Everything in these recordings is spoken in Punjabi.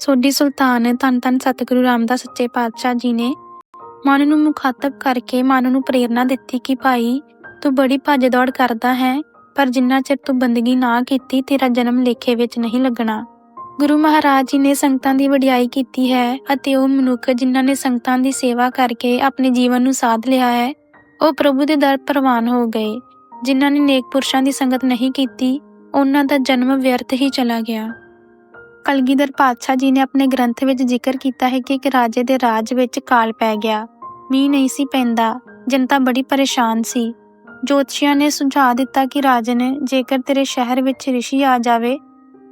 ਸੋਢੀ ਸੁਲਤਾਨ ਧੰਨ ਧੰਨ ਸਤਿਗੁਰੂ ਰਾਮਦਾਸ ਸੱਚੇ ਪਾਤਸ਼ਾਹ ਜੀ ਨੇ ਮਨ ਨੂੰ ਮੁਖਾਤਬ ਕਰਕੇ ਮਨ ਨੂੰ ਪ੍ਰੇਰਣਾ ਦਿੱਤੀ ਕਿ ਭਾਈ, ਤੂੰ ਬੜੀ ਭੱਜ ਦੌੜ ਕਰਦਾ ਹੈ, ਪਰ ਜਿੰਨਾ ਚਿਰ ਤੂੰ ਬੰਦਗੀ ਨਾ ਕੀਤੀ, ਤੇਰਾ ਜਨਮ ਲੇਖੇ ਵਿੱਚ ਨਹੀਂ ਲੱਗਣਾ। ਗੁਰੂ ਮਹਾਰਾਜ ਜੀ ਨੇ ਸੰਗਤਾਂ ਦੀ ਵਡਿਆਈ ਕੀਤੀ ਹੈ ਅਤੇ ਉਹ ਮਨੁੱਖ ਜਿਨ੍ਹਾਂ ਨੇ ਸੰਗਤਾਂ ਦੀ ਸੇਵਾ ਕਰਕੇ ਆਪਣੇ ਜੀਵਨ ਨੂੰ ਸਾਧ ਲਿਆ ਹੈ, ਉਹ ਪ੍ਰਭੂ ਦੇ ਦਰ ਪ੍ਰਵਾਨ ਹੋ ਗਏ। ਜਿਨ੍ਹਾਂ ਨੇ ਨੇਕ ਪੁਰਸ਼ਾਂ ਦੀ ਸੰਗਤ ਨਹੀਂ ਕੀਤੀ, ਉਹਨਾਂ ਦਾ ਜਨਮ ਵਿਅਰਥ ਹੀ ਚਲਾ ਗਿਆ। ਕਲਗੀਧਰ ਪਾਤਸ਼ਾਹ ਜੀ ਨੇ ਆਪਣੇ ਗ੍ਰੰਥ ਵਿੱਚ ਜ਼ਿਕਰ ਕੀਤਾ ਹੈ ਕਿ ਇੱਕ ਰਾਜੇ ਦੇ ਰਾਜ ਵਿੱਚ ਕਾਲ ਪੈ ਗਿਆ। ਮੀਂਹ ਨਹੀਂ ਸੀ ਪੈਂਦਾ, ਜਨਤਾ ਬੜੀ ਪਰੇਸ਼ਾਨ ਸੀ। ਜੋਤਸ਼ੀਆਂ ਨੇ ਸੁਝਾਅ ਦਿੱਤਾ ਕਿ ਰਾਜਨ, ਜੇਕਰ ਤੇਰੇ ਸ਼ਹਿਰ ਵਿੱਚ ਰਿਸ਼ੀ ਆ ਜਾਵੇ,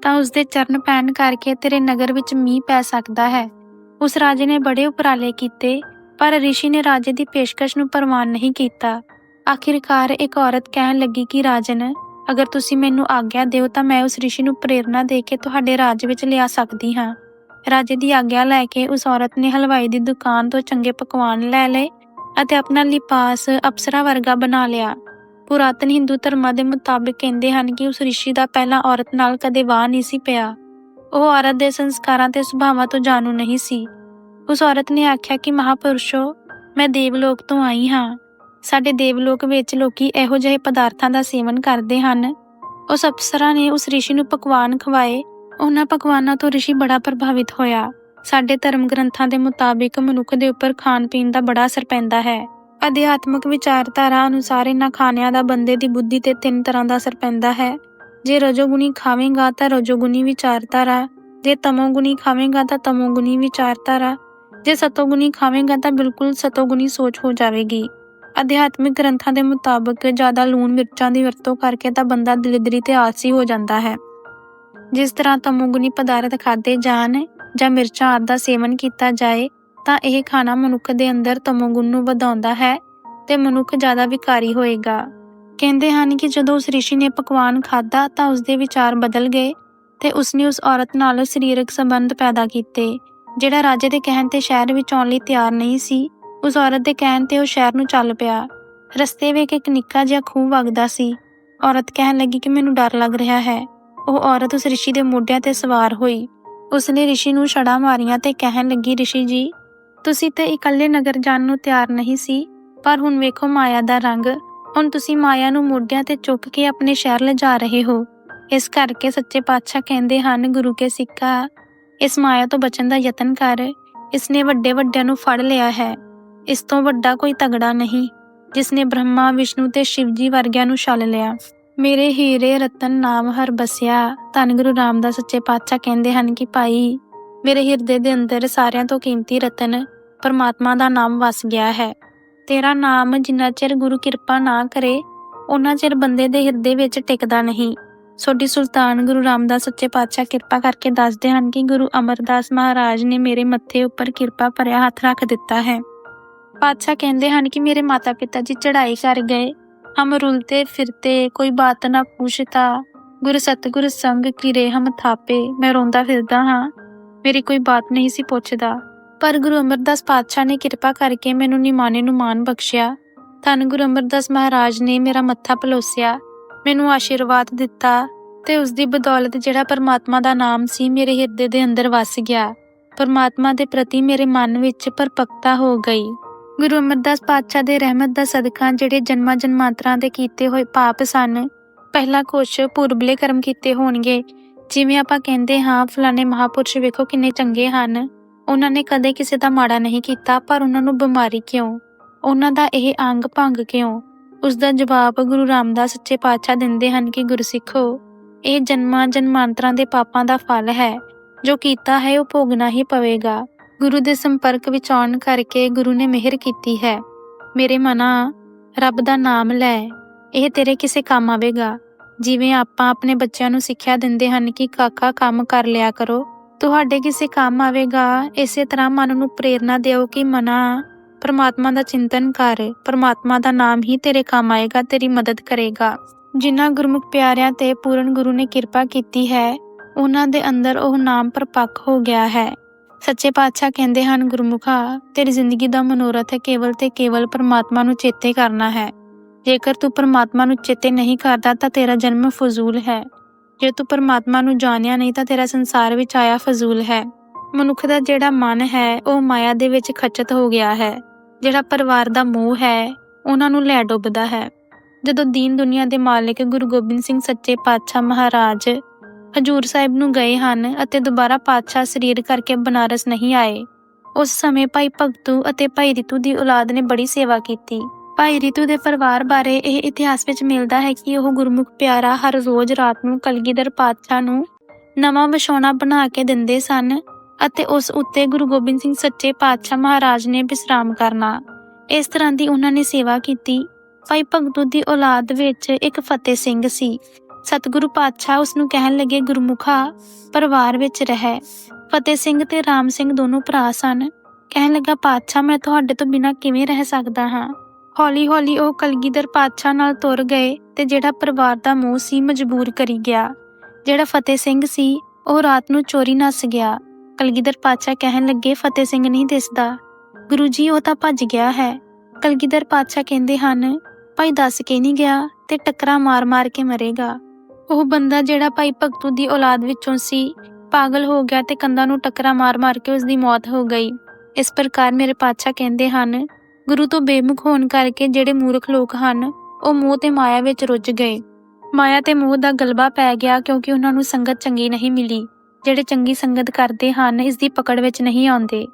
ਤਾਂ ਉਸ ਦੇ ਚਰਨ ਪੈਣ ਕਰਕੇ ਤੇਰੇ ਨਗਰ ਵਿੱਚ ਮੀਂਹ ਪੈ ਸਕਦਾ ਹੈ। ਉਸ ਰਾਜੇ ਨੇ ਬੜੇ ਉਪਰਾਲੇ ਕੀਤੇ, ਪਰ ਰਿਸ਼ੀ ਨੇ ਰਾਜੇ ਦੀ ਪੇਸ਼ਕਸ਼ ਨੂੰ ਪ੍ਰਵਾਨ ਨਹੀਂ ਕੀਤਾ। ਆਖਿਰਕਾਰ ਇੱਕ ਔਰਤ ਕਹਿਣ ਲੱਗੀ ਕਿ ਰਾਜਨ ਅਗਰ ਤੁਸੀਂ ਮੈਨੂੰ ਆਗਿਆ ਦਿਓ ਤਾਂ ਮੈਂ ਉਸ ਰਿਸ਼ੀ ਨੂੰ ਪ੍ਰੇਰਣਾ ਦੇ ਕੇ ਤੁਹਾਡੇ ਰਾਜ ਵਿੱਚ ਲਿਆ ਸਕਦੀ ਹਾਂ। ਰਾਜੇ ਦੀ ਆਗਿਆ ਲੈ ਕੇ ਉਸ ਔਰਤ ਨੇ ਹਲਵਾਈ ਦੀ ਦੁਕਾਨ ਤੋਂ ਚੰਗੇ ਪਕਵਾਨ ਲੈ ਲਏ ਅਤੇ ਆਪਣਾ ਲਿਪਾਸ ਅਪਸਰਾ ਵਰਗਾ ਬਣਾ ਲਿਆ। ਪੁਰਾਤਨ ਹਿੰਦੂ ਧਰਮਾਂ ਦੇ ਮੁਤਾਬਿਕ ਕਹਿੰਦੇ ਹਨ ਕਿ ਉਸ ਰਿਸ਼ੀ ਦਾ ਪਹਿਲਾਂ ਔਰਤ ਨਾਲ ਕਦੇ ਵਾਹ ਨਹੀਂ ਸੀ ਪਿਆ। ਉਹ ਔਰਤ ਦੇ ਸੰਸਕਾਰਾਂ ਤੇ ਸੁਭਾਵਾਂ ਤੋਂ ਜਾਣੂ ਨਹੀਂ ਸੀ। ਉਸ ਔਰਤ ਨੇ ਆਖਿਆ ਕਿ ਮਹਾਪੁਰਸ਼ੋ, ਮੈਂ ਦੇਵਲੋਕ ਤੋਂ ਆਈ ਹਾਂ। ਸਾਡੇ ਦੇਵਲੋਕ ਵਿੱਚ ਲੋਕੀ ਇਹੋ ਜਿਹੇ ਪਦਾਰਥਾਂ ਦਾ ਸੇਵਨ ਕਰਦੇ ਹਨ। ਉਸ ਅਪਸਰਾ ਨੇ ਉਸ ਰਿਸ਼ੀ ਨੂੰ ਪਕਵਾਨ ਖਵਾਏ। ਉਹਨਾਂ ਪਕਵਾਨਾਂ ਤੋਂ ਰਿਸ਼ੀ ਬੜਾ ਪ੍ਰਭਾਵਿਤ ਹੋਇਆ। ਸਾਡੇ ਧਰਮ ਗ੍ਰੰਥਾਂ ਦੇ ਮੁਤਾਬਿਕ ਮਨੁੱਖ ਦੇ ਉੱਪਰ ਖਾਣ ਪੀਣ ਦਾ ਬੜਾ ਅਸਰ ਪੈਂਦਾ ਹੈ। ਅਧਿਆਤਮਕ ਵਿਚਾਰਧਾਰਾ ਅਨੁਸਾਰ ਇਹਨਾਂ ਖਾਣਿਆਂ ਦਾ ਬੰਦੇ ਦੀ ਬੁੱਧੀ ਤੇ ਤਿੰਨ ਤਰ੍ਹਾਂ ਦਾ ਅਸਰ ਪੈਂਦਾ ਹੈ। ਜੇ ਰਜੋਗੁਣੀ ਖਾਵੇਂਗਾ ਤਾਂ ਰਜੋਗੁਣੀ ਵਿਚਾਰਧਾਰਾ, ਜੇ ਤਮੋਗੁਣੀ ਖਾਵੇਂਗਾ ਤਾਂ ਤਮੋਗੁਣੀ ਵਿਚਾਰਧਾਰਾ, ਜੇ ਸਤੋਗੁਣੀ ਖਾਵੇਂਗਾ ਤਾਂ ਬਿਲਕੁਲ ਸਤੋਗੁਣੀ ਸੋਚ ਹੋ ਜਾਵੇਗੀ। ਅਧਿਆਤਮਿਕ ਗ੍ਰੰਥਾਂ ਦੇ ਮੁਤਾਬਕ ਜ਼ਿਆਦਾ ਲੂਣ ਮਿਰਚਾਂ ਦੀ ਵਰਤੋਂ ਕਰਕੇ ਤਾਂ ਬੰਦਾ ਦਲਿਦਰੀ ਤੇ ਆਲਸੀ ਹੋ ਜਾਂਦਾ ਹੈ। ਜਿਸ ਤਰ੍ਹਾਂ ਤਮੋਗੁਨੀ ਪਦਾਰਥ ਖਾਦੇ ਜਾਣ ਜਾਂ ਮਿਰਚਾਂ ਆਦਿ ਦਾ ਸੇਵਨ ਕੀਤਾ ਜਾਏ, ਤਾਂ ਇਹ ਖਾਣਾ ਮਨੁੱਖ ਦੇ ਅੰਦਰ ਤਮੋਗੁਣ ਨੂੰ ਵਧਾਉਂਦਾ ਹੈ ਤੇ ਮਨੁੱਖ ਜ਼ਿਆਦਾ ਵਿਕਾਰੀ ਹੋਏਗਾ। ਕਹਿੰਦੇ ਹਨ ਕਿ ਜਦੋਂ ਉਸ ਰਿਸ਼ੀ ਨੇ ਪਕਵਾਨ ਖਾਦਾ ਤਾਂ ਉਸ ਦੇ ਵਿਚਾਰ ਬਦਲ ਗਏ ਤੇ ਉਸਨੇ ਉਸ ਔਰਤ ਨਾਲ ਸਰੀਰਕ ਸੰਬੰਧ ਪੈਦਾ ਕੀਤੇ, ਜਿਹੜਾ ਰਾਜੇ ਦੇ ਕਹਿਣ ਤੇ ਸ਼ਹਿਰ ਵਿੱਚ ਆਉਣ ਲਈ ਤਿਆਰ ਨਹੀਂ ਸੀ। ਉਸ ਔਰਤ ਦੇ ਕਹਿਣ ਤੇ ਉਹ ਸ਼ਹਿਰ ਨੂੰ ਚੱਲ ਪਿਆ। ਰਸਤੇ ਵਿੱਚ ਇੱਕ ਨਿੱਕਾ ਜਿਹਾ ਖੂਹ ਵਗਦਾ ਸੀ। ਔਰਤ ਕਹਿਣ ਲੱਗੀ ਕਿ ਮੈਨੂੰ ਡਰ ਲੱਗ ਰਿਹਾ ਹੈ। ਉਹ ਔਰਤ ਉਸ ਰਿਸ਼ੀ ਦੇ ਮੋਢਿਆਂ ਤੇ ਸਵਾਰ ਹੋਈ। ਉਸਨੇ ਰਿਸ਼ੀ ਨੂੰ ਛੜਾ ਮਾਰੀਆਂ ਤੇ ਕਹਿਣ ਲੱਗੀ, ਰਿਸ਼ੀ ਜੀ, ਤੁਸੀਂ ਤੇ ਇਕੱਲੇ ਨਗਰ ਜਾਣ ਨੂੰ ਤਿਆਰ ਨਹੀਂ ਸੀ, ਪਰ ਹੁਣ ਵੇਖੋ ਮਾਇਆ ਦਾ ਰੰਗ। ਹੁਣ ਤੁਸੀਂ ਮਾਇਆ ਨੂੰ ਮੋਢਿਆਂ ਤੇ ਚੁੱਕ ਕੇ ਆਪਣੇ ਸ਼ਹਿਰ ਲਿਜਾ ਰਹੇ ਹੋ। ਇਸ ਕਰਕੇ ਸੱਚੇ ਪਾਤਸ਼ਾਹ ਕਹਿੰਦੇ ਹਨ, ਗੁਰੂ ਕੇ ਸਿੱਕਾ, ਇਸ ਮਾਇਆ ਤੋਂ ਬਚਣ ਦਾ ਯਤਨ ਕਰ। ਇਸਨੇ ਵੱਡੇ ਵੱਡਿਆਂ ਨੂੰ ਫੜ ਲਿਆ ਹੈ। ਇਸ ਤੋਂ ਵੱਡਾ ਕੋਈ ਤਗੜਾ ਨਹੀਂ ਜਿਸ ਨੇ ਬ੍ਰਹਮਾ, ਵਿਸ਼ਨੂੰ ਤੇ ਸ਼ਿਵ ਜੀ ਵਰਗਿਆਂ ਨੂੰ ਛਲ ਲਿਆ। ਮੇਰੇ ਹੀਰੇ ਰਤਨ ਨਾਮ ਹਰ ਬਸਿਆ, ਧੰਨ ਗੁਰੂ ਰਾਮਦਾਸ ਸੱਚੇ ਪਾਤਸ਼ਾਹ ਕਹਿੰਦੇ ਹਨ ਕਿ ਭਾਈ, ਮੇਰੇ ਹਿਰਦੇ ਦੇ ਅੰਦਰ ਸਾਰਿਆਂ ਤੋਂ ਕੀਮਤੀ ਰਤਨ ਪਰਮਾਤਮਾ ਦਾ ਨਾਮ ਵਸ ਗਿਆ ਹੈ। ਤੇਰਾ ਨਾਮ ਜਿੰਨਾ ਚਿਰ ਗੁਰੂ ਕਿਰਪਾ ਨਾ ਕਰੇ ਉਹਨਾਂ ਚਿਰ ਬੰਦੇ ਦੇ ਹਿਰਦੇ ਵਿੱਚ ਟਿਕਦਾ ਨਹੀਂ। ਸੋਢੀ ਸੁਲਤਾਨ ਗੁਰੂ ਰਾਮਦਾਸ ਸੱਚੇ ਪਾਤਸ਼ਾਹ ਕਿਰਪਾ ਕਰਕੇ ਦੱਸਦੇ ਹਨ ਕਿ ਗੁਰੂ ਅਮਰਦਾਸ ਮਹਾਰਾਜ ਨੇ ਮੇਰੇ ਮੱਥੇ ਉੱਪਰ ਕਿਰਪਾ ਭਰਿਆ ਹੱਥ ਰੱਖ ਦਿੱਤਾ ਹੈ। ਪਾਤਸ਼ਾਹ ਕਹਿੰਦੇ ਹਨ ਕਿ ਮੇਰੇ ਮਾਤਾ ਪਿਤਾ ਜੀ ਚੜ੍ਹਾਈ ਕਰ ਗਏ। ਹਮ ਰੁਲਤੇ ਫਿਰਤੇ ਕੋਈ ਬਾਤ ਨਾ ਪੁੱਛਤਾ ਗੁਰ ਸਤਗੁਰ ਸੰਗ ਕੀ ਰੇ ਹਮ ਥਾਪੇ, ਮੈਂ ਰੋਂਦਾ ਫਿਰਦਾ ਹਾਂ। ਮੇਰੀ ਕੋਈ ਬਾਤ ਨਹੀਂ ਸੀ ਪੁੱਛਦਾ। ਪਰ ਗੁਰੂ ਅਮਰਦਾਸ ਪਾਤਸ਼ਾਹ ਨੇ ਕਿਰਪਾ ਕਰਕੇ ਮੈਨੂੰ ਨਿਮਾਨੇ ਨੂੰ ਮਾਨ ਬਖਸ਼ਿਆ। ਧੰਨ ਗੁਰੂ ਅਮਰਦਾਸ ਮਹਾਰਾਜ ਨੇ ਮੇਰਾ ਮੱਥਾ ਪਲੋਸਿਆ। ਮੈਨੂੰ ਆਸ਼ੀਰਵਾਦ ਦਿੱਤਾ ਤੇ ਉਸ ਦੀ ਬਦੌਲਤ ਜਿਹੜਾ ਪਰਮਾਤਮਾ ਦਾ ਨਾਮ ਸੀ ਮੇਰੇ ਹਿਰਦੇ ਦੇ ਅੰਦਰ ਵਸ ਗਿਆ। ਪਰਮਾਤਮਾ ਦੇ ਪ੍ਰਤੀ ਮੇਰੇ ਮਨ ਵਿੱਚ ਪਰਪਕਤਾ ਹੋ ਗਈ। ਗੁਰੂ ਅਮਰਦਾਸ ਪਾਤਸ਼ਾਹ ਦੇ ਰਹਿਮਤ ਦਾ ਸਦਕਾ ਜਿਹੜੇ ਜਨਮਾਂ ਜਨਮਾਂਤਰਾਂ ਦੇ ਕੀਤੇ ਹੋਏ ਪਾਪ ਸਨ, ਪਹਿਲਾ ਕੁਛ ਪੁਰਬਲੇ ਕਰਮ ਕੀਤੇ ਹੋਣਗੇ। ਜਿਵੇਂ ਆਪਾਂ ਕਹਿੰਦੇ ਹਾਂ, ਫਲਾਣੇ ਮਹਾਪੁਰਸ਼ ਵੇਖੋ ਕਿੰਨੇ ਚੰਗੇ ਹਨ। ਉਹਨਾਂ ਨੇ ਕਦੇ ਕਿਸੇ ਦਾ ਮਾੜਾ ਨਹੀਂ ਕੀਤਾ, ਪਰ ਉਹਨਾਂ ਨੂੰ ਬਿਮਾਰੀ ਕਿਉਂ? ਉਹਨਾਂ ਦਾ ਇਹ ਅੰਗ ਭੰਗ ਕਿਉਂ? ਉਸ ਦਾ ਜਵਾਬ ਗੁਰੂ ਰਾਮਦਾਸ ਸੱਚੇ ਪਾਤਸ਼ਾਹ ਦਿੰਦੇ ਹਨ ਕਿ ਗੁਰਸਿੱਖੋ, ਇਹ ਜਨਮਾਂ ਜਨਮਾਂਤਰਾਂ ਦੇ ਪਾਪਾਂ ਦਾ ਫਲ ਹੈ। ਜੋ ਕੀਤਾ ਹੈ, ਉਹ ਭੋਗਣਾ ਹੀ ਪਵੇਗਾ। ਗੁਰੂ ਦੇ ਸੰਪਰਕ ਵਿੱਚ ਆਉਣ ਕਰਕੇ ਗੁਰੂ ਨੇ ਮਿਹਰ ਕੀਤੀ ਹੈ। ਮੇਰੇ ਮਨਾ, ਰੱਬ ਦਾ ਨਾਮ ਲੈ, ਇਹ ਤੇਰੇ ਕਿਸੇ ਕੰਮ ਆਵੇਗਾ। ਜਿਵੇਂ ਆਪਾਂ ਆਪਣੇ ਬੱਚਿਆਂ ਨੂੰ ਸਿੱਖਿਆ ਦਿੰਦੇ ਹਨ ਕਿ ਕਾਕਾ ਕੰਮ ਕਰ ਲਿਆ ਕਰੋ, ਤੁਹਾਡੇ ਕਿਸੇ ਕੰਮ ਆਵੇਗਾ। ਇਸੇ ਤਰ੍ਹਾਂ ਮਨ ਨੂੰ ਪ੍ਰੇਰਣਾ ਦਿਓ ਕਿ ਮਨਾ, ਪਰਮਾਤਮਾ ਦਾ ਚਿੰਤਨ ਕਰ, ਪਰਮਾਤਮਾ ਦਾ ਨਾਮ ਹੀ ਤੇਰੇ ਕੰਮ ਆਏਗਾ, ਤੇਰੀ ਮਦਦ ਕਰੇਗਾ। ਜਿਨ੍ਹਾਂ ਗੁਰਮੁਖ ਪਿਆਰਿਆਂ ਤੇ ਪੂਰਨ ਗੁਰੂ ਨੇ ਕਿਰਪਾ ਕੀਤੀ ਹੈ, ਉਹਨਾਂ ਦੇ ਅੰਦਰ ਉਹ ਨਾਮ ਪਰਪੱਕ ਹੋ ਗਿਆ ਹੈ। ਸੱਚੇ ਪਾਤਸ਼ਾਹ ਕਹਿੰਦੇ ਹਨ, ਗੁਰਮੁਖਾ, ਤੇਰੀ ਜ਼ਿੰਦਗੀ ਦਾ ਮਨੋਰਥ ਹੈ, ਕੇਵਲ ਤੇ ਕੇਵਲ ਪਰਮਾਤਮਾ ਨੂੰ ਚੇਤੇ ਕਰਨਾ ਹੈ। ਜੇਕਰ ਤੂੰ ਪਰਮਾਤਮਾ ਨੂੰ ਚੇਤੇ ਨਹੀਂ ਕਰਦਾ, ਤਾਂ ਤੇਰਾ ਜਨਮ ਫਜ਼ੂਲ ਹੈ। ਜੇ ਤੂੰ ਪਰਮਾਤਮਾ ਨੂੰ ਜਾਣਿਆ ਨਹੀਂ, ਤਾਂ ਤੇਰਾ ਸੰਸਾਰ ਵਿੱਚ ਆਇਆ ਫਜ਼ੂਲ ਹੈ। ਮਨੁੱਖ ਦਾ ਜਿਹੜਾ ਮਨ ਹੈ, ਉਹ ਮਾਇਆ ਦੇ ਵਿੱਚ ਖਚਤ ਹੋ ਗਿਆ ਹੈ। ਜਿਹੜਾ ਪਰਿਵਾਰ ਦਾ ਮੋਹ ਹੈ, ਉਹਨਾਂ ਨੂੰ ਲੈ ਡੁੱਬਦਾ ਹੈ। ਜਦੋਂ ਦੀਨ ਦੁਨੀਆ ਦੇ ਮਾਲਿਕ ਗੁਰੂ ਗੋਬਿੰਦ ਸਿੰਘ ਸੱਚੇ ਪਾਤਸ਼ਾਹ ਮਹਾਰਾਜ ਹਜੂਰ ਸਾਹਿਬ ਨੂੰ ਗਏ ਹਨ ਅਤੇ ਦੁਬਾਰਾ ਪਾਤਸ਼ਾਹ ਸਰੀਰ ਕਰਕੇ ਬਨਾਰਸ ਨਹੀਂ ਆਏ। ਉਸ ਸਮੇਂ ਭਾਈ ਭਗਤੂ ਅਤੇ ਭਾਈ ਰਿਤੂ ਦੀ ਔਲਾਦ ਨੇ ਬੜੀ ਸੇਵਾ ਕੀਤੀ। ਭਾਈ ਰਿਤੂ ਦੇ ਪਰਿਵਾਰ ਬਾਰੇ ਇਹ ਇਤਿਹਾਸ ਵਿੱਚ ਮਿਲਦਾ ਹੈ ਕਿ ਉਹ ਗੁਰਮੁਖ ਪਿਆਰਾ ਹਰ ਰੋਜ਼ ਰਾਤ ਨੂੰ ਕਲਗੀਧਰ ਪਾਤਸ਼ਾਹ ਨੂੰ ਨਵਾਂ ਵਿਛੌਣਾ ਬਣਾ ਕੇ ਦਿੰਦੇ ਸਨ ਅਤੇ ਉਸ ਉੱਤੇ ਗੁਰੂ ਗੋਬਿੰਦ ਸਿੰਘ ਸੱਚੇ ਪਾਤਸ਼ਾਹ ਮਹਾਰਾਜ ਨੇ ਵਿਸਰਾਮ ਕਰਨਾ। ਇਸ ਤਰ੍ਹਾਂ ਦੀ ਉਹਨਾਂ ਨੇ ਸੇਵਾ ਕੀਤੀ। ਭਾਈ ਭਗਤੂ ਦੀ ਔਲਾਦ ਵਿੱਚ ਇੱਕ ਫਤਿਹ ਸਿੰਘ ਸੀ। ਸਤਿਗੁਰੂ ਪਾਤਸ਼ਾਹ ਉਸ ਨੂੰ ਕਹਿਣ ਲੱਗੇ, ਗੁਰਮੁਖਾ, ਪਰਿਵਾਰ ਵਿੱਚ ਰਹਿ। ਫਤਿਹ ਸਿੰਘ ਤੇ ਰਾਮ ਸਿੰਘ ਦੋਨੋਂ ਭਰਾ ਸਨ। ਕਹਿਣ ਲੱਗਾ, ਪਾਤਸ਼ਾਹ, ਮੈਂ ਤੁਹਾਡੇ ਤੋਂ ਬਿਨਾਂ ਕਿਵੇਂ ਰਹਿ ਸਕਦਾ ਹਾਂ? ਹੌਲੀ-ਹੌਲੀ ਉਹ ਕਲਗੀਧਰ ਪਾਤਸ਼ਾਹ ਨਾਲ ਤੁਰ ਗਏ ਤੇ ਜਿਹੜਾ ਪਰਿਵਾਰ ਦਾ ਮੋਹ ਸੀ, ਮਜਬੂਰ ਕਰੀ ਗਿਆ। ਜਿਹੜਾ ਫਤਿਹ ਸਿੰਘ ਸੀ, ਉਹ ਰਾਤ ਨੂੰ ਚੋਰੀ ਨੱਸ ਗਿਆ। ਕਲਗੀਧਰ ਪਾਤਸ਼ਾਹ ਕਹਿਣ ਲੱਗੇ, ਫਤਿਹ ਸਿੰਘ ਨਹੀਂ ਦਿਸਦਾ। ਗੁਰੂ ਜੀ, ਉਹ ਤਾਂ ਭੱਜ ਗਿਆ ਹੈ। ਕਲਗੀਧਰ ਪਾਤਸ਼ਾਹ ਕਹਿੰਦੇ ਹਨ, ਭਾਈ ਦੱਸ ਕੇ ਨਹੀਂ ਗਿਆ ਤੇ ਟੱਕਰਾਂ ਮਾਰ-ਮਾਰ ਕੇ ਮਰੇਗਾ। ਉਹ ਬੰਦਾ ਜਿਹੜਾ ਭਾਈ ਭਗਤੂ ਦੀ ਔਲਾਦ ਵਿੱਚੋਂ ਸੀ, ਪਾਗਲ ਹੋ ਗਿਆ ਤੇ ਕੰਧਾਂ ਨੂੰ ਟੱਕਰਾ ਮਾਰ-ਮਾਰ ਕੇ ਉਸ ਦੀ ਮੌਤ ਹੋ ਗਈ। ਇਸ ਪ੍ਰਕਾਰ ਮੇਰੇ ਪਾਤਸ਼ਾਹ ਕਹਿੰਦੇ ਹਨ, ਗੁਰੂ ਤੋਂ ਬੇਮੁਖ ਹੋਣ ਕਰਕੇ ਜਿਹੜੇ ਮੂਰਖ ਲੋਕ ਹਨ, ਉਹ ਮੋਹ ਤੇ ਮਾਇਆ ਵਿੱਚ ਰੁੱਝ ਗਏ। ਮਾਇਆ ਤੇ ਮੋਹ ਦਾ ਗਲਬਾ ਪੈ ਗਿਆ ਕਿਉਂਕਿ ਉਹਨਾਂ ਨੂੰ ਸੰਗਤ ਚੰਗੀ ਨਹੀਂ ਮਿਲੀ। ਜਿਹੜੇ ਚੰਗੀ ਸੰਗਤ ਕਰਦੇ ਹਨ, ਇਸ ਦੀ ਪਕੜ ਵਿੱਚ ਨਹੀਂ ਆਉਂਦੇ।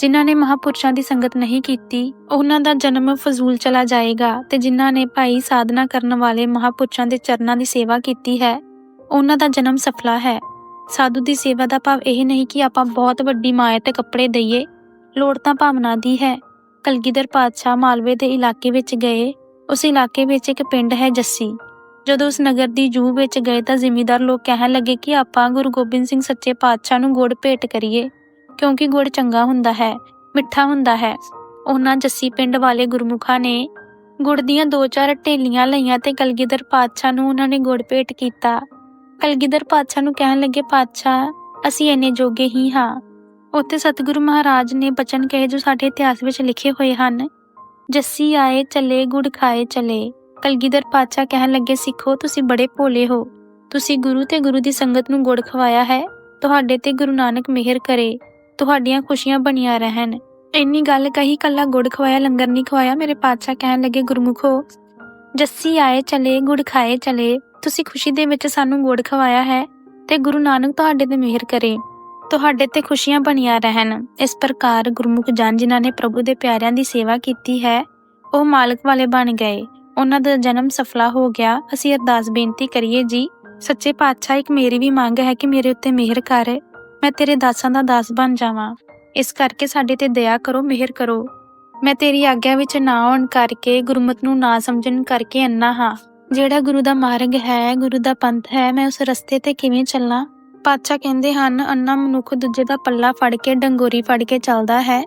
ਜਿਨ੍ਹਾਂ ਨੇ ਮਹਾਪੁਰਸ਼ਾਂ ਦੀ ਸੰਗਤ ਨਹੀਂ ਕੀਤੀ, ਉਹਨਾਂ ਦਾ ਜਨਮ ਫਜ਼ੂਲ ਚਲਾ ਜਾਏਗਾ ਤੇ ਜਿਨ੍ਹਾਂ ਨੇ ਭਾਈ ਸਾਧਨਾ ਕਰਨ ਵਾਲੇ ਮਹਾਪੁਰਸ਼ਾਂ ਦੇ ਚਰਨਾਂ ਦੀ ਸੇਵਾ ਕੀਤੀ ਹੈ, ਉਹਨਾਂ ਦਾ ਜਨਮ ਸਫਲਾ ਹੈ। ਸਾਧੂ ਦੀ ਸੇਵਾ ਦਾ ਭਾਵ ਇਹ ਨਹੀਂ ਕਿ ਆਪਾਂ ਬਹੁਤ ਵੱਡੀ ਮਾਇਆ ਤੇ ਕੱਪੜੇ ਦਈਏ, ਲੋੜ ਤਾਂ ਭਾਵਨਾ ਦੀ ਹੈ। ਕਲਗੀਧਰ ਪਾਤਸ਼ਾਹ ਮਾਲਵੇ ਦੇ ਇਲਾਕੇ ਵਿੱਚ ਗਏ, ਉਸ ਇਲਾਕੇ ਵਿੱਚ ਇੱਕ ਪਿੰਡ ਹੈ ਜੱਸੀ। ਜਦੋਂ ਉਸ ਨਗਰ ਦੀ ਜੂ ਵਿੱਚ ਗਏ ਤਾਂ ਜ਼ਿਮੀਦਾਰ ਲੋਕ ਕਹਿਣ ਲੱਗੇ ਕਿ ਆਪਾਂ ਗੁਰੂ ਗੋਬਿੰਦ ਸਿੰਘ ਸੱਚੇ ਪਾਤਸ਼ਾਹ ਨੂੰ ਗੁੜ ਭੇਟ ਕਰੀਏ। ਕਿਉਂਕਿ ਗੁੜ ਚੰਗਾ ਹੁੰਦਾ ਹੈ, ਮਿੱਠਾ ਹੁੰਦਾ ਹੈ। ਉਹਨਾਂ ਜੱਸੀ ਪਿੰਡ ਵਾਲੇ ਗੁਰਮੁਖਾਂ ਨੇ ਗੁੜ ਦੀਆਂ ਦੋ ਚਾਰ ਢੇਲੀਆਂ ਲਈਆਂ ਤੇ ਕਲਗੀਧਰ ਪਾਤਸ਼ਾਹ ਨੂੰ ਉਹਨਾਂ ਨੇ ਗੁੜ ਭੇਟ ਕੀਤਾ। ਕਲਗੀਧਰ ਪਾਤਸ਼ਾਹ ਨੂੰ ਕਹਿਣ ਲੱਗੇ, ਪਾਤਸ਼ਾਹ, ਅਸੀਂ ਇੰਨੇ ਜੋਗੇ ਹੀ ਹਾਂ। ਉੱਥੇ ਸਤਿਗੁਰੂ ਮਹਾਰਾਜ ਨੇ ਬਚਨ ਕਹੇ ਜੋ ਸਾਡੇ ਇਤਿਹਾਸ ਵਿੱਚ ਲਿਖੇ ਹੋਏ ਹਨ, ਜੱਸੀ ਆਏ, ਚਲੇ, ਗੁੜ ਖਾਏ, ਚਲੇ। ਕਲਗੀਧਰ ਪਾਤਸ਼ਾਹ ਕਹਿਣ ਲੱਗੇ, ਸਿੱਖੋ, ਤੁਸੀਂ ਬੜੇ ਭੋਲੇ ਹੋ। ਤੁਸੀਂ ਗੁਰੂ ਤੇ ਗੁਰੂ ਦੀ ਸੰਗਤ ਨੂੰ ਗੁੜ ਖਵਾਇਆ ਹੈ। ਤੁਹਾਡੇ ਤੇ ਗੁਰੂ ਨਾਨਕ ਮਿਹਰ ਕਰੇ। ਤੁਹਾਡੀਆਂ ਖੁਸ਼ੀਆਂ ਬਣੀਆਂ ਰਹਿਣ। ਇੰਨੀ ਗੱਲ ਕਹੀ ਕੱਲਾ ਗੁੜ ਖਵਾਇਆ, ਲੰਗਰ ਨਹੀਂ ਖਵਾਇਆ, ਮੇਰੇ ਪਾਤਸ਼ਾਹ ਕਹਿਣ ਲੱਗੇ, ਗੁਰਮੁਖੋ, ਜੱਸੀ ਆਏ ਚਲੇ, ਗੁੜ ਖਾਏ ਚਲੇ, ਤੁਸੀਂ ਖੁਸ਼ੀ ਦੇ ਵਿੱਚ ਸਾਨੂੰ ਗੁੜ ਖਵਾਇਆ ਹੈ ਤੇ ਗੁਰੂ ਨਾਨਕ ਤੁਹਾਡੇ ਤੇ ਮਿਹਰ ਕਰੇ। ਤੁਹਾਡੇ ਤੇ ਖੁਸ਼ੀਆਂ ਬਣੀਆਂ ਰਹਿਣ। ਇਸ ਪ੍ਰਕਾਰ ਗੁਰਮੁਖ ਜਨ ਜਿਨ੍ਹਾਂ ਨੇ ਪ੍ਰਭੂ ਦੇ ਪਿਆਰਿਆਂ ਦੀ ਸੇਵਾ ਕੀਤੀ ਹੈ, ਉਹ ਮਾਲਕ ਵਾਲੇ ਬਣ ਗਏ। ਉਹਨਾਂ ਦਾ ਜਨਮ ਸਫਲਾ ਹੋ ਗਿਆ। ਅਸੀਂ ਅਰਦਾਸ ਬੇਨਤੀ ਕਰੀਏ ਜੀ, ਸੱਚੇ ਪਾਤਸ਼ਾਹ, ਇੱਕ ਮੇਰੀ ਵੀ ਮੰਗ ਹੈ ਕਿ ਮੇਰੇ ਉੱਤੇ ਮਿਹਰ ਕਰ। ਮੈਂ ਤੇਰੇ ਦਾਸਾਂ ਦਾ ਦਾਸ ਬਣ ਜਾਵਾਂ। ਇਸ ਕਰਕੇ ਸਾਡੇ ਤੇ ਦਇਆ ਕਰੋ, ਮਿਹਰ ਕਰੋ। ਮੈਂ ਤੇਰੀ ਆਗਿਆ ਵਿੱਚ ਨਾ ਆਉਣ ਕਰਕੇ, ਗੁਰਮਤ ਨੂੰ ਨਾ ਸਮਝਣ ਕਰਕੇ ਅੰਨਾ ਹਾਂ। ਜਿਹੜਾ ਗੁਰੂ ਦਾ ਮਾਰਗ ਹੈ, ਗੁਰੂ ਦਾ ਪੰਥ ਹੈ, ਮੈਂ ਉਸ ਰਸਤੇ ਤੇ ਕਿਵੇਂ ਚੱਲਾਂ? ਪਾਤਸ਼ਾਹ ਕਹਿੰਦੇ ਹਨ ਅੰਨਾ ਮਨੁੱਖ ਦੂਜੇ ਦਾ ਪੱਲਾ ਫੜ ਕੇ, ਡੰਗੋਰੀ ਫੜ ਕੇ ਚੱਲਦਾ ਹੈ।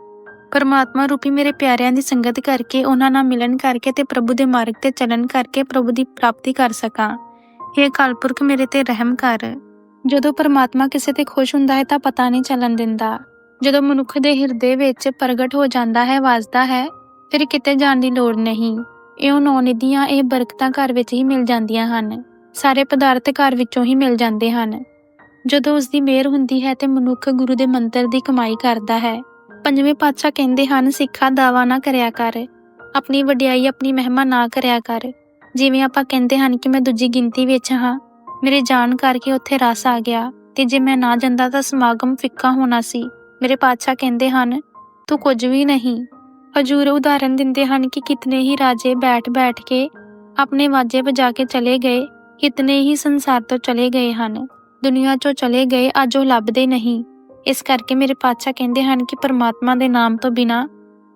ਪਰਮਾਤਮਾ ਰੂਪੀ ਮੇਰੇ ਪਿਆਰਿਆਂ ਦੀ ਸੰਗਤ ਕਰਕੇ, ਉਹਨਾਂ ਨਾਲ ਮਿਲਣ ਕਰਕੇ ਤੇ ਪ੍ਰਭੂ ਦੇ ਮਾਰਗ ਤੇ ਚੱਲਣ ਕਰਕੇ ਪ੍ਰਭੂ ਦੀ ਪ੍ਰਾਪਤੀ ਕਰ ਸਕਾਂ। ਇਹ ਕਾਲਪੁਰਖ ਮੇਰੇ ਤੇ ਰਹਿਮ ਕਰ। ਜਦੋਂ ਪਰਮਾਤਮਾ ਕਿਸੇ ਤੇ ਖੁਸ਼ ਹੁੰਦਾ ਹੈ ਤਾਂ ਪਤਾ ਨਹੀਂ ਚੱਲਣ ਦਿੰਦਾ। ਜਦੋਂ ਮਨੁੱਖ ਦੇ ਹਿਰਦੇ ਵਿੱਚ ਪ੍ਰਗਟ ਹੋ ਜਾਂਦਾ ਹੈ ਵਸਦਾ ਹੈ, ਫਿਰ ਕਿਤੇ ਜਾਣ ਦੀ ਲੋੜ ਨਹੀਂ। ਇਉਂ ਨੌ ਨਿਧੀਆਂ ਇਹ ਬਰਕਤਾਂ ਘਰ ਵਿੱਚ ਹੀ ਮਿਲ ਜਾਂਦੀਆਂ ਹਨ। ਸਾਰੇ ਪਦਾਰਥ ਘਰ ਵਿੱਚੋਂ ਹੀ ਮਿਲ ਜਾਂਦੇ ਹਨ। ਜਦੋਂ ਉਸ ਦੀ ਮਿਹਰ ਹੁੰਦੀ ਹੈ ਤੇ ਮਨੁੱਖ ਗੁਰੂ ਦੇ ਮੰਤਰ ਦੀ ਕਮਾਈ ਕਰਦਾ ਹੈ। ਪੰਜਵੇਂ ਪਾਤਸ਼ਾਹ ਕਹਿੰਦੇ ਹਨ, ਸਿੱਖਾ ਦਾਵਾ ਨਾ ਕਰਿਆ ਕਰ। ਆਪਣੀ ਵਡਿਆਈ, ਆਪਣੀ ਮਹਿਮਾ ਨਾ ਕਰਿਆ ਕਰ। ਜਿਵੇਂ ਆਪਾਂ ਕਹਿੰਦੇ ਹਨ ਕਿ ਮੈਂ ਦੂਜੀ ਗਿਣਤੀ ਵਿੱਚ ਹਾਂ ਮੇਰੇ ਜਾਣ ਕਰਕੇ ਉੱਥੇ ਰਸ ਆ ਗਿਆ ਤੇ ਜੇ ਮੈਂ ਨਾ ਜਾਂਦਾ ਤਾਂ ਸਮਾਗਮ ਫਿੱਕਾ ਹੋਣਾ ਸੀ। ਮੇਰੇ ਪਾਤਸ਼ਾਹ ਕਹਿੰਦੇ ਹਨ, ਤੂੰ ਕੁਝ ਵੀ ਨਹੀਂ। ਹਜੂਰ ਉਦਾਹਰਨ ਦਿੰਦੇ ਹਨ ਕਿ ਕਿਤਨੇ ਹੀ ਰਾਜੇ ਬੈਠ-ਬੈਠ ਕੇ ਆਪਣੇ ਵਾਜੇ ਵਜਾ ਕੇ ਚਲੇ ਗਏ, ਕਿਤਨੇ ਹੀ ਸੰਸਾਰ ਤੋਂ ਚਲੇ ਗਏ ਹਨ। ਦੁਨੀਆ 'ਚੋਂ ਚਲੇ ਗਏ ਅੱਜ ਉਹ ਲੱਭਦੇ ਨਹੀਂ। ਇਸ ਕਰਕੇ ਮੇਰੇ ਪਾਤਸ਼ਾਹ ਕਹਿੰਦੇ ਹਨ ਕਿ ਪਰਮਾਤਮਾ ਦੇ ਨਾਮ ਤੋਂ ਬਿਨਾ,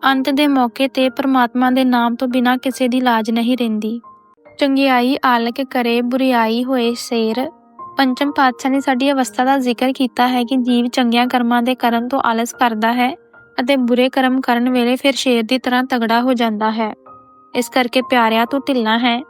ਅੰਤ ਦੇ ਮੌਕੇ ਤੇ ਪਰਮਾਤਮਾ ਦੇ ਨਾਮ ਤੋਂ ਬਿਨਾ ਕਿਸੇ ਦੀ ਲਾਜ ਨਹੀਂ ਰਹਿੰਦੀ। ਚੰਗਿਆਈ ਆਲਕ ਕਰੇ ਬੁਰੀਾਈ ਹੋਏ ਸੇਰ। ਪੰਚਮ ਪਾਤਸ਼ਾਹ ਨੇ ਸਾਡੀ ਅਵਸਥਾ ਦਾ ਜ਼ਿਕਰ ਕੀਤਾ ਹੈ ਕਿ ਜੀਵ ਚੰਗਿਆਂ ਕਰਮਾਂ ਦੇ ਕਰਨ ਤੋਂ ਆਲਸ ਕਰਦਾ ਹੈ ਅਤੇ ਬੁਰੇ ਕਰਮ ਕਰਨ ਵੇਲੇ ਫਿਰ ਸ਼ੇਰ ਦੀ ਤਰ੍ਹਾਂ ਤਗੜਾ ਹੋ ਜਾਂਦਾ ਹੈ। ਇਸ ਕਰਕੇ ਪਿਆਰਿਆ ਤੋਂ ਢਿੱਲਣਾ ਹੈ।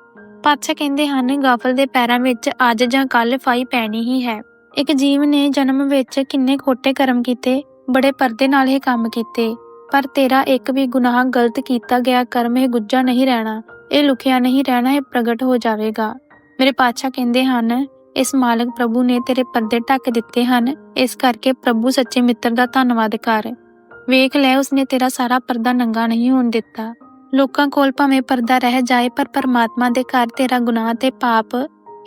ਪਾਤਸ਼ਾਹ ਕਹਿੰਦੇ ਹਨ, ਗਾਫਲ ਦੇ ਪੈਰਾਂ ਵਿੱਚ ਅੱਜ ਜਾਂ ਕੱਲ ਫਾਈ ਪੈਣੀ ਹੀ ਹੈ। ਇੱਕ ਜੀਵ ਨੇ ਜਨਮ ਵਿੱਚ ਕਿੰਨੇ ਖੋਟੇ ਕਰਮ ਕੀਤੇ, ਬੜੇ ਪਰਦੇ ਨਾਲ ਇਹ ਕੰਮ ਕੀਤੇ, ਪਰ ਤੇਰਾ ਇੱਕ ਵੀ ਗੁਨਾਹ ਗਲਤ ਕੀਤਾ ਗਿਆ ਕਰਮ ਇਹ ਗੁੱਜਾ ਨਹੀਂ ਰਹਿਣਾ। ਇਹ ਲੁਕਿਆ ਨਹੀਂ ਰਹਿਣਾ, ਇਹ ਪ੍ਰਗਟ ਹੋ ਜਾਵੇਗਾ। ਮੇਰੇ ਪਾਤਸ਼ਾਹ ਕਹਿੰਦੇ ਹਨ, ਇਸ ਮਾਲਕ ਪ੍ਰਭੂ ਨੇ ਤੇਰੇ ਪਰਦੇ ਢੱਕ ਦਿੱਤੇ ਹਨ, ਇਸ ਕਰਕੇ ਪ੍ਰਭੂ ਸੱਚੇ ਮਿੱਤਰ ਦਾ ਧੰਨਵਾਦ ਕਰ। ਵੇਖ ਲੈ, ਉਸਨੇ ਤੇਰਾ ਸਾਰਾ ਪਰਦਾ ਨੰਗਾ ਨਹੀਂ ਹੋਣ ਦਿੱਤਾ। ਲੋਕਾਂ ਕੋਲ ਭਾਵੇਂ ਪਰਦਾ ਰਹਿ ਜਾਏ, ਪਰ ਪਰਮਾਤਮਾ ਦੇ ਘਰ ਤੇਰਾ ਗੁਨਾਹ ਤੇ ਪਾਪ,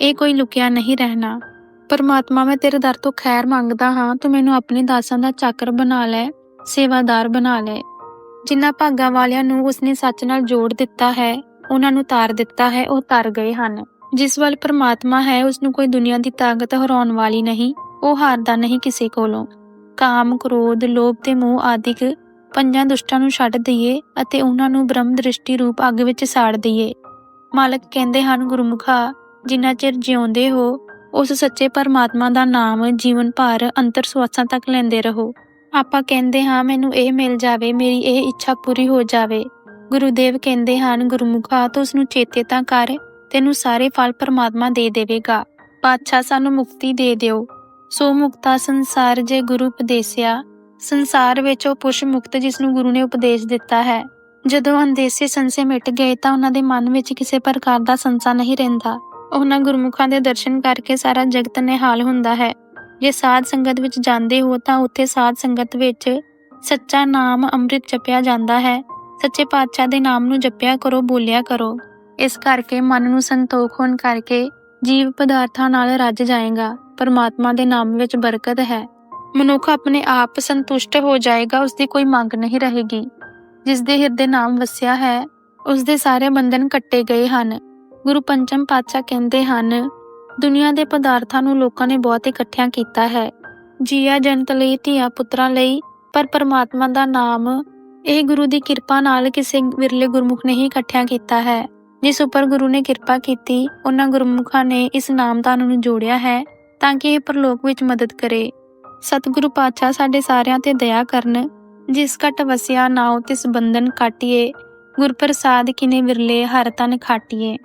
ਇਹ ਕੋਈ ਲੁਕਿਆ ਨਹੀਂ ਰਹਿਣਾ। ਪਰਮਾਤਮਾ, ਮੈਂ ਤੇਰੇ ਦਰ ਤੋਂ ਖੈਰ ਮੰਗਦਾ ਹਾਂ, ਤੂੰ ਮੈਨੂੰ ਆਪਣੇ ਦਾਸਾਂ ਦਾ ਚਾਕਰ ਬਣਾ ਲੈ, ਸੇਵਾਦਾਰ ਬਣਾ ਲੈ। ਜਿਨ੍ਹਾਂ ਭਾਗਾਂ ਵਾਲਿਆਂ ਨੂੰ ਉਸਨੇ ਸੱਚ ਨਾਲ ਜੋੜ ਦਿੱਤਾ ਹੈ ਉਹਨਾਂ ਨੂੰ ਤਾਰ ਦਿੱਤਾ ਹੈ, ਉਹ ਤਰ ਗਏ ਹਨ। ਜਿਸ ਵੱਲ ਪਰਮਾਤਮਾ ਹੈ ਉਸ ਨੂੰ ਕੋਈ ਦੁਨੀਆ ਦੀ ਤਾਕਤ ਹਰਾਉਣ ਵਾਲੀ ਨਹੀਂ, ਉਹ ਹਾਰਦਾ ਨਹੀਂ ਕਿਸੇ ਕੋਲੋਂ। ਕਾਮ, ਕ੍ਰੋਧ, ਲੋਭ ਤੇ ਮੋਹ ਆਦਿਕ ਪੰਜਾਂ ਦੁਸ਼ਟਾਂ ਨੂੰ ਛੱਡ ਦਈਏ ਅਤੇ ਉਹਨਾਂ ਨੂੰ ਬ੍ਰਹਮ ਦ੍ਰਿਸ਼ਟੀ ਰੂਪ ਅੱਗ ਵਿੱਚ ਸਾੜ ਦਈਏ। ਮਾਲਕ ਕਹਿੰਦੇ ਹਨ, ਗੁਰਮੁਖਾ, ਜਿੰਨਾ ਚਿਰ ਜਿਉਂਦੇ ਹੋ, ਉਸ ਸੱਚੇ ਪਰਮਾਤਮਾ ਦਾ ਨਾਮ ਜੀਵਨ ਭਰ ਅੰਤਰ ਸਵਾਸਾਂ ਤੱਕ ਲੈਂਦੇ ਰਹੋ। ਆਪਾਂ ਕਹਿੰਦੇ ਹਾਂ, ਮੈਨੂੰ ਇਹ ਮਿਲ ਜਾਵੇ, ਮੇਰੀ ਇਹ ਇੱਛਾ ਪੂਰੀ ਹੋ ਜਾਵੇ। ਗੁਰੂਦੇਵ ਕਹਿੰਦੇ ਹਨ, ਗੁਰਮੁਖਾ ਤੂੰ ਉਸ ਨੂੰ ਚੇਤੇ ਤਾਂ ਕਰ, ਤੈਨੂੰ ਸਾਰੇ ਫਲ ਪਰਮਾਤਮਾ ਦੇ ਦੇਵੇਗਾ। ਪਾਤਸ਼ਾਹ ਸਾਨੂੰ ਮੁਕਤੀ ਦੇ ਦਿਓ। ਸੋ ਮੁਕਤਾ ਸੰਸਾਰ ਜੇ ਗੁਰੂ ਉਪਦੇਸਿਆ। ਸੰਸਾਰ ਵਿੱਚ ਉਹ ਪੁਰਸ਼ ਮੁਕਤ ਜਿਸ ਨੂੰ ਗੁਰੂ ਨੇ ਉਪਦੇਸ਼ ਦਿੱਤਾ ਹੈ। ਜਦੋਂ ਅੰਦੇਸੇ ਸੰਸੇ ਮਿਟ ਗਏ ਤਾਂ ਉਹਨਾਂ ਦੇ ਮਨ ਵਿੱਚ ਕਿਸੇ ਪ੍ਰਕਾਰ ਦਾ ਸੰਸਾ ਨਹੀਂ ਰਹਿੰਦਾ। ਉਹਨਾਂ ਗੁਰਮੁਖਾਂ ਦੇ ਦਰਸ਼ਨ ਕਰਕੇ ਸਾਰਾ ਜਗਤ ਨਿਹਾਲ ਹੁੰਦਾ ਹੈ। ਜੇ ਸਾਧ ਸੰਗਤ ਵਿੱਚ ਜਾਂਦੇ ਹੋ ਤਾਂ ਉੱਥੇ ਸਾਧ ਸੰਗਤ ਵਿੱਚ ਸੱਚਾ ਨਾਮ ਅੰਮ੍ਰਿਤ ਜਪਿਆ ਜਾਂਦਾ ਹੈ। ਸੱਚੇ ਪਾਤਸ਼ਾਹ ਦੇ ਨਾਮ ਨੂੰ ਜਪਿਆ ਕਰੋ, ਬੋਲਿਆ ਕਰੋ। ਇਸ ਕਰਕੇ ਮਨ ਨੂੰ ਸੰਤੋਖ ਹੋਣ ਕਰਕੇ ਜੀਵ ਪਦਾਰਥਾਂ ਨਾਲ ਰੱਜ ਜਾਏਗਾ। ਪਰਮਾਤਮਾ ਦੇ ਨਾਮ ਵਿੱਚ ਬਰਕਤ ਹੈ। ਮਨੁੱਖ ਆਪਣੇ ਆਪ ਸੰਤੁਸ਼ਟ ਹੋ ਜਾਏਗਾ ਉਸ ਦੀ ਕੋਈ ਮੰਗ ਨਹੀਂ ਰਹੇਗੀ। ਜਿਸ ਦੇ ਹਿਰਦੇ ਨਾਮ ਵਸਿਆ ਹੈ ਉਸ ਦੇ ਸਾਰੇ ਬੰਧਨ ਕੱਟੇ ਗਏ ਹਨ। ਗੁਰੂ ਪੰਚਮ ਪਾਤਸ਼ਾਹ ਕਹਿੰਦੇ ਹਨ, ਦੁਨੀਆ ਦੇ ਪਦਾਰਥਾਂ ਨੂੰ ਲੋਕਾਂ ਨੇ ਬਹੁਤ ਇਕੱਠਿਆਂ ਕੀਤਾ ਹੈ। ਜੀਆ ਜਨਤ ਲਈ, ਧੀਆ ਪੁੱਤਰਾਂ ਲਈ, ਪਰ ਪਰਮਾਤਮਾ ਦਾ ਨਾਮ ਇਹ ਗੁਰੂ ਦੀ ਕਿਰਪਾ ਨਾਲ ਕਿਸੇ ਵਿਰਲੇ ਗੁਰਮੁਖ ਨੇ ਹੀ ਇਕੱਠਿਆਂ ਕੀਤਾ ਹੈ। ਜਿਸ ਉੱਪਰ ਗੁਰੂ ਨੇ ਕਿਰਪਾ ਕੀਤੀ, ਉਹਨਾਂ ਗੁਰਮੁਖਾਂ ਨੇ ਇਸ ਨਾਮਦਾਨ ਨੂੰ ਜੋੜਿਆ ਹੈ ਤਾਂ ਕਿ ਇਹ ਪਰਲੋਕ ਵਿੱਚ ਮਦਦ ਕਰੇ। ਸਤਿਗੁਰੂ ਪਾਤਸ਼ਾਹ ਸਾਡੇ ਸਾਰਿਆਂ ਤੇ ਦਇਆ ਕਰਨ, ਜਿਸ ਘਟ ਵਸਿਆ ਨਾਉ ਤਿਸ ਬੰਧਨ ਕਾਟਿਏ ਗੁਰ ਪ੍ਰਸਾਦ ਕਿਨੇ ਵਿਰਲੇ ਹਰ ਤਨ ਖਾਟਿਏ।